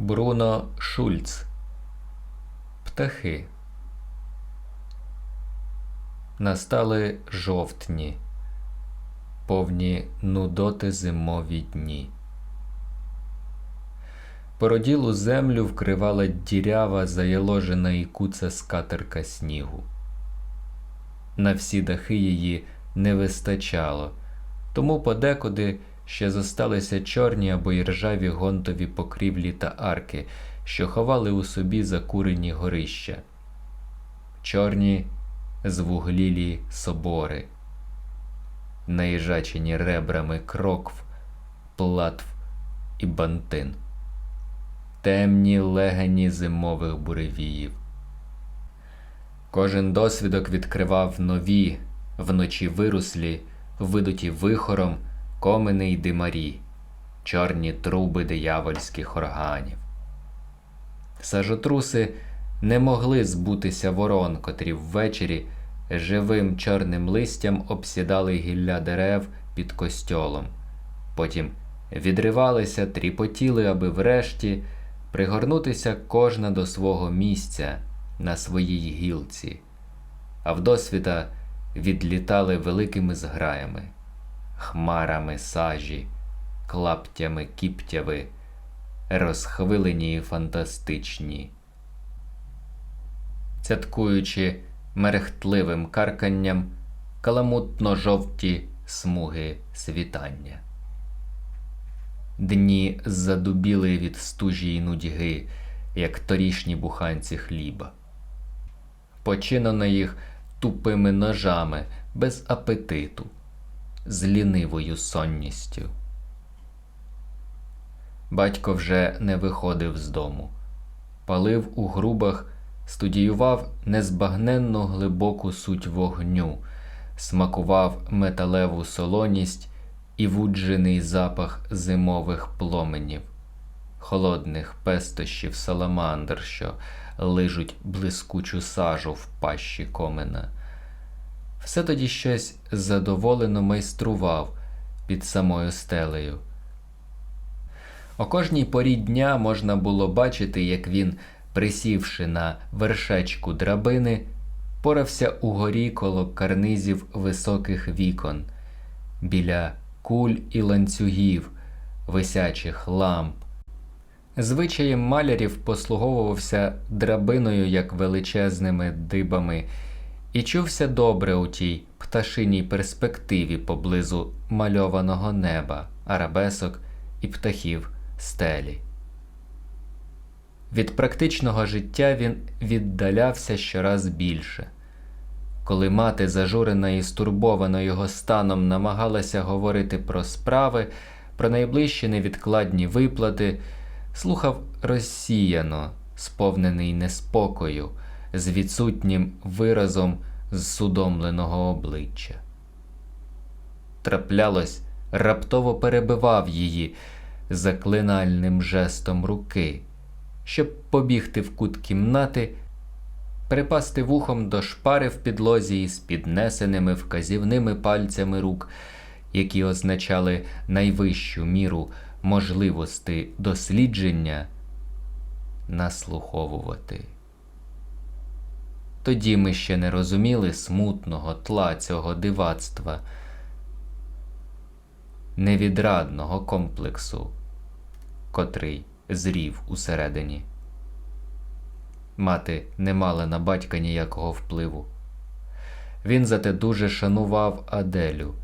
Бруно Шульц. Птахи. Настали жовтні, повні нудоти зимові дні. Породілу землю вкривала дірява, заяложена і куца скатерка снігу. На всі дахи її не вистачало, тому подекуди ще зосталися чорні або й ржаві гонтові покрівлі та арки, що ховали у собі закурені горища. Чорні звуглілі собори, наїжачені ребрами крокв, платв і бантин, темні легені зимових буревіїв. Кожен досвідок відкривав нові, вночі вируслі, видуті вихором комини й димарі, чорні труби диявольських органів. Сажотруси не могли збутися ворон, котрі ввечері живим чорним листям обсідали гілля дерев під костьолом, потім відривалися, тріпотіли, аби врешті пригорнутися кожна до свого місця на своїй гілці, а вдосвіта відлітали великими зграями, хмарами сажі, клаптями кіптяви, розхвилені і фантастичні. Цяткуючи мерехтливим карканням каламутно жовті смуги світання. Дні задубіли від стужі й нудьги, як торішні буханці хліба. Починено їх тупими ножами, без апетиту, з лінивою сонністю. Батько вже не виходив з дому, палив у грубах, студіював незбагненно глибоку суть вогню, смакував металеву солоність і вуджений запах зимових пломенів, холодних пестощів саламандр, що лижуть блискучу сажу в пащі комина. Все тоді щось задоволено майстрував під самою стелею. О кожній порі дня можна було бачити, як він, присівши на вершечку драбини, порався угорі коло карнизів високих вікон, біля куль і ланцюгів, висячих ламп. Звичаєм малярів послуговувався драбиною як величезними дибами, і чувся добре у тій пташиній перспективі поблизу мальованого неба, арабесок і птахів стелі. Від практичного життя він віддалявся щораз більше. Коли мати, зажурена і стурбована його станом, намагалася говорити про справи, про найближчі невідкладні виплати, слухав розсіяно, сповнений неспокою, з відсутнім виразом зсудомленого обличчя. Траплялось, раптово перебивав її заклинальним жестом руки, щоб побігти в кут кімнати, припасти вухом до шпари в підлозі із піднесеними вказівними пальцями рук, які означали найвищу міру можливості дослідження, наслуховувати. Тоді ми ще не розуміли смутного тла цього дивацтва, невідрадного комплексу, котрий зрів усередині. Мати не мала на батька ніякого впливу. Він зате дуже шанував Аделю.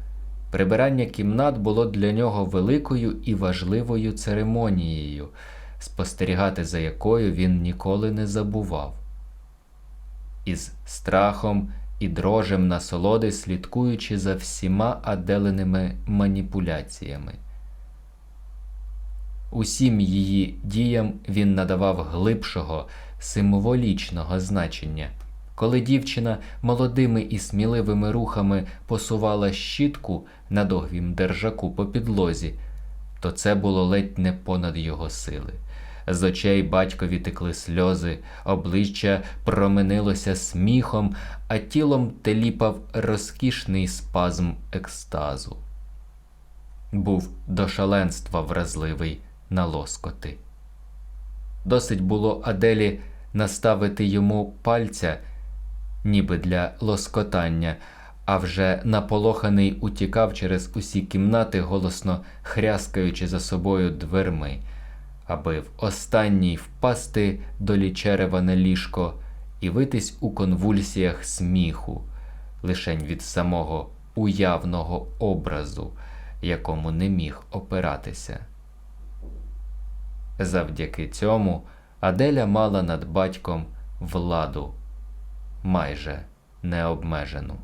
Прибирання кімнат було для нього великою і важливою церемонією, спостерігати за якою він ніколи не забував. Із страхом і дрожем насолоди слідкуючи за всіма аделеними маніпуляціями. Усім її діям він надавав глибшого, символічного значення. Коли дівчина молодими і сміливими рухами посувала щітку на довгім держаку по підлозі, то це було ледь не понад його сили. З очей батькові текли сльози, обличчя променилося сміхом, а тілом теліпав розкішний спазм екстазу. Був до шаленства вразливий на лоскоти. Досить було Аделі наставити йому пальця, ніби для лоскотання, а вже наполоханий утікав через усі кімнати, голосно хряскаючи за собою дверми, аби в останній впасти до лічерева ліжко і витись у конвульсіях сміху, лишень від самого уявного образу, якому не міг опиратися. Завдяки цьому Аделя мала над батьком владу майже необмежену.